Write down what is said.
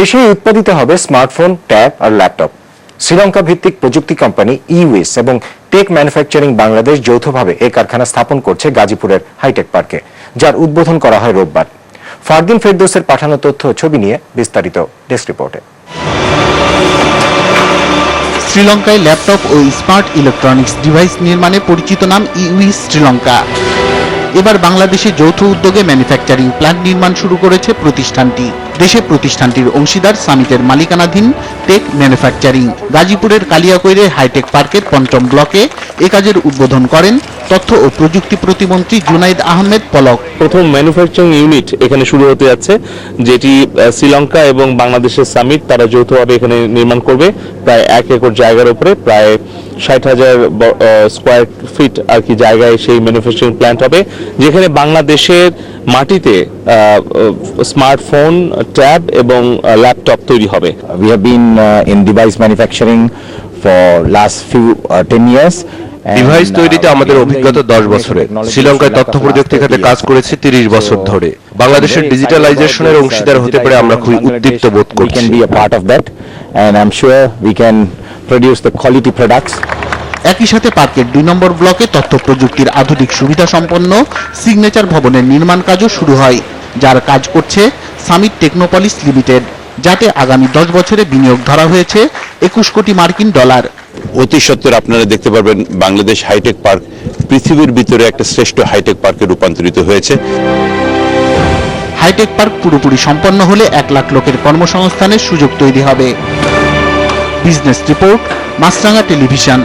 দেশে উৎপাদিত হবে স্মার্টফোন, ট্যাব আর ল্যাপটপ। শ্রীলঙ্কা ভিত্তিক প্রযুক্তি কোম্পানি ইউএস এবং টেক ম্যানুফ্যাকচারিং বাংলাদেশ যৌথভাবে এ কারখানা স্থাপন করছে গাজীপুরের হাইটেক পার্কে, যার উদ্বোধন করা হয় রোববার। ফারদিন ফেরদোসের পাঠানো তথ্য ছবি নিয়ে বিস্তারিত ডেস্ক রিপোর্টে। শ্রীলঙ্কায় ল্যাপটপ ও স্মার্ট ইলেকট্রনিক্স ডিভাইস নির্মাণে পরিচিত নাম ইউই শ্রীলঙ্কা। এবার বাংলাদেশে যৌথ উদ্যোগে ম্যানুফ্যাকচারিং প্ল্যান্ট নির্মাণ শুরু করেছে প্রতিষ্ঠানটি। দেশে প্রতিষ্ঠানটির অংশীদার সামিটের মালিকানাধীন টেক ম্যানুফ্যাকচারিং গাজীপুরের কালিয়াকৈরে হাইটেক পার্কের পঞ্চম ব্লকে এ কাজের উদ্বোধন করেন তথ্য ও প্রযুক্তি প্রতিমন্ত্রী জুনাইদ আহমেদ পলক প্রথম ম্যানুফ্যাকচারিং ইউনিট এখানে শুরু হতে যাচ্ছে যেটি শ্রীলঙ্কা এবং বাংলাদেশের সামিট তারা যৌথভাবে এখানে নির্মাণ করবে প্রায় এক একর জায়গার উপরে প্রায় ষাট হাজার স্কোয়ার ফিট আর কি জায়গায় সেই ম্যানুফ্যাকচারিং প্ল্যান্ট হবে যেখানে বাংলাদেশের মাটিতে স্মার্টফোন ট্যাব এবং ল্যাপটপ তৈরি হবে uh, in device manufacturing for last few uh, 10 years. and, device uh, তৈরিতে আমাদের অভিজ্ঞতা দশ বছরের। শ্রীলঙ্কায় তথ্য প্রযুক্তি খাতে কাজ 30 করেছি. তিরিশ বছর ধরে। বাংলাদেশের ডিজিটালাইজেশনের this, uh, অংশীদার হতে পারে আমরা খুবই উদ্দীপ্ত. বোধ করছি can be a part of that and I'm sure we can produce the quality products. একই সাথে পার্কের দুই নম্বর ব্লকে তথ্য প্রযুক্তির আধুনিক সুবিধা সম্পন্ন সিগনেচার ভবনের নির্মাণ কাজও শুরু হয় যার কাজ করছে সামিট টেকনোপলিস লিমিটেড যাতে আগামী দশ বছরে বিনিয়োগ ধরা হয়েছে একুশ কোটি মার্কিন ডলার। অতি সত্বর আপনারা দেখতে পারবেন বাংলাদেশ হাইটেক পার্ক পৃথিবীর ভিতরে একটা শ্রেষ্ঠ হাইটেক পার্কে রূপান্তরিত হয়েছে। হাইটেক পার্ক পুরোপুরি সম্পন্ন হলে এক লাখ লোকের কর্মসংস্থানের সুযোগ তৈরি হবে। Business report Maasranga television.